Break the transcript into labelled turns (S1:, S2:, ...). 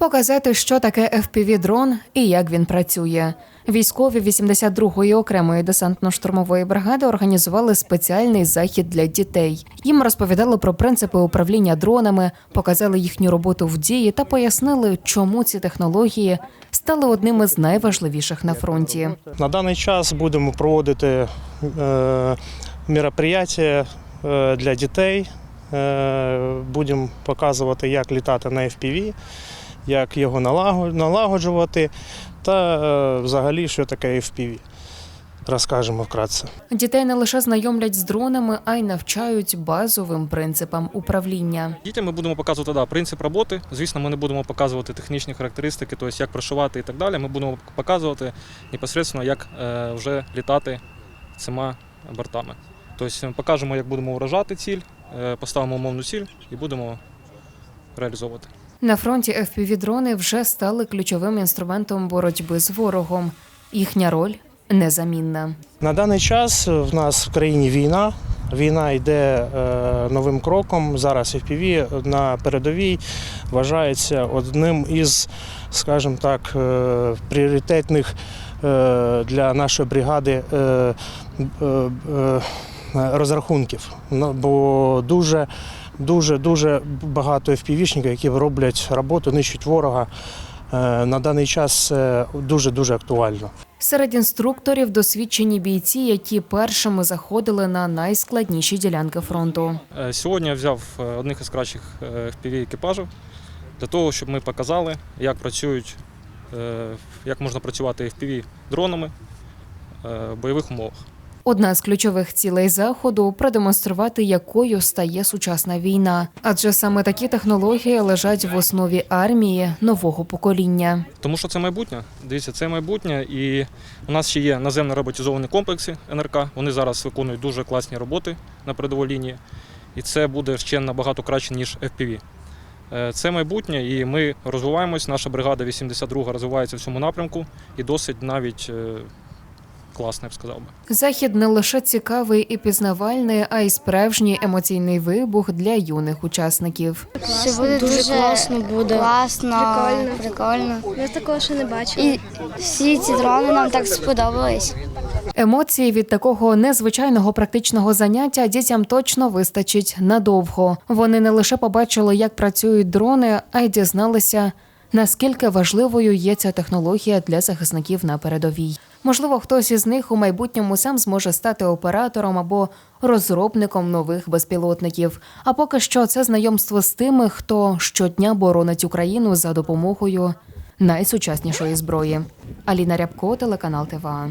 S1: показати, що таке FPV-дрон і як він працює. Військові 82-ї окремої десантно-штурмової бригади організували спеціальний захід для дітей. Їм розповідали про принципи управління дронами, показали їхню роботу в дії та пояснили, чому ці технології стали одним із найважливіших на фронті.
S2: На даний час будемо проводити е, мероприятия е, для дітей. Е, будемо показувати, як літати на FPV, як його налагоджувати та е, взагалі, що таке FPV. Розкажемо вкратце.
S1: Дітей не лише знайомлять з дронами, а й навчають базовим принципам управління.
S3: Дітям ми будемо показувати да, принцип роботи. Звісно, ми не будемо показувати технічні характеристики, тобто як прошивати і так далі. Ми будемо показувати непосередньо, як е, вже літати цими бортами. Тобто ми покажемо, як будемо вражати ціль, е, поставимо умовну ціль і будемо реалізовувати.
S1: На фронті FPV-дрони вже стали ключовим інструментом боротьби з ворогом. Їхня роль незамінна.
S2: На даний час в нас в країні війна. Війна йде е, новим кроком. Зараз FPV на передовій вважається одним із, скажімо так, е, пріоритетних е, для нашої бригади розрахунків. Ну, Бо дуже, дуже, дуже багато FPV-шників, які роблять роботу, нищать ворога. Е, На даний час дуже дуже актуально.
S1: Серед інструкторів досвідчені бійці, які першими заходили на найскладніші ділянки фронту.
S3: Е, Сьогодні я взяв е, одних із кращих е, FPV екіпажів для того, щоб ми показали, як працюють, е, як можна працювати FPV дронами е, в бойових умовах.
S1: Одна з ключових цілей заходу продемонструвати, якою стає сучасна війна, адже саме такі технології лежать в основі армії нового покоління.
S3: Тому що це майбутнє. Дивіться, це майбутнє, і у нас ще є наземно роботизовані комплекси НРК. Вони зараз виконують дуже класні роботи на передовій лінії, і це буде ще набагато краще ніж FPV. Е, Це майбутнє, і ми розвиваємось. Наша бригада 82 розвивається в цьому напрямку і досить навіть е, класно, я б сказав би.
S1: Захід не лише цікавий і пізнавальний, а й справжній емоційний вибух для юних учасників.
S4: Все буде дуже, класно буде. Класно,
S5: Прикольно.
S4: прикольно.
S5: Ми такого ще не бачили.
S4: І всі ці дрони нам так сподобались.
S1: Емоції від такого незвичайного практичного заняття дітям точно вистачить надовго. Вони не лише побачили, як працюють дрони, а й дізналися, наскільки важливою є ця технологія для захисників на передовій. Можливо, хтось із них у майбутньому сам зможе стати оператором або розробником нових безпілотників. А поки що це знайомство з тими, хто щодня боронить Україну за допомогою найсучаснішої зброї. Аліна Рябко, телеканал ТВА.